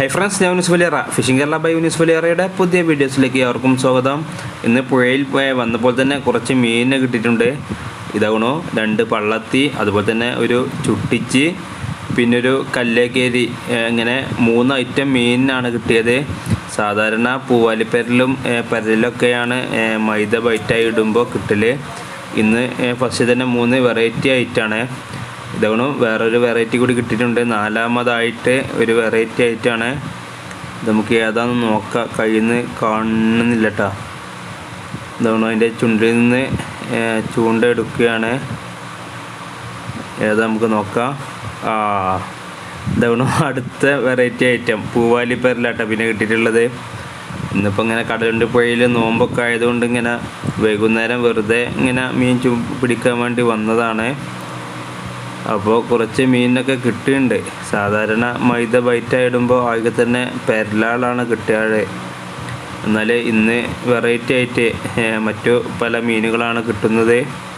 High friends ഞാൻ Younis Valiyara. Fishing Kerala by Younis വലിയറയുടെ പുതിയ വീഡിയോസിലേക്ക് അവർക്കും സ്വാഗതം. ഇന്ന് പുഴയിൽ പോയ വന്നപ്പോൾ തന്നെ കുറച്ച് മീനിനെ കിട്ടിയിട്ടുണ്ട്. ഇതാകണോ രണ്ട് പള്ളത്തി അതുപോലെ തന്നെ ഒരു ചുട്ടിച്ച് പിന്നെ ഒരു കല്ലേക്കേരി ഇങ്ങനെ മൂന്ന് ഐറ്റം മീനിനാണ് കിട്ടിയത്. സാധാരണ പൂവാലിപ്പരലും പരലിലൊക്കെയാണ് മൈദ ബൈറ്റായി ഇടുമ്പോൾ കിട്ടൽ ഇന്ന് ഫസ്റ്റ് തന്നെ മൂന്ന് വെറൈറ്റി ആയിട്ടാണ് ഇതാണ് വേറൊരു വെറൈറ്റി കൂടി കിട്ടിയിട്ടുണ്ട്. നാലാമതായിട്ട് ഒരു വെറൈറ്റി ആയിട്ടാണ് നമുക്ക് ഏതാണെന്ന് നോക്കാം. കഴിയുന്ന കാണുന്നില്ല കേട്ടോ ഇതാണ് അതിന്റെ ചുണ്ടിൽ നിന്ന് ചൂണ്ട എടുക്കുകയാണ്. ഏതാ നമുക്ക് നോക്കാം. ആ ഇതാണ് അടുത്ത വെറൈറ്റി ഐറ്റം പൂവാലി പേരിലാട്ടോ പിന്നെ കിട്ടിയിട്ടുള്ളത്. ഇന്നിപ്പോൾ ഇങ്ങനെ കടലുണ്ട് പുഴയിൽ നോമ്പൊക്കെ ആയതുകൊണ്ട് ഇങ്ങനെ വൈകുന്നേരം വെറുതെ ഇങ്ങനെ മീൻ പിടിക്കാൻ വേണ്ടി വന്നതാണ്. അപ്പോൾ കുറച്ച് മീനൊക്കെ കിട്ടിയിട്ടുണ്ട് സാധാരണ മൈദ ബൈറ്റ് ആയിടുമ്പോൾ ആകെ തന്നെ പെരലാളാണ് കിട്ടിയത് എന്നാൽ ഇന്ന് വെറൈറ്റി ആയിട്ട് മറ്റു പല മീനുകളാണ് കിട്ടുന്നത്.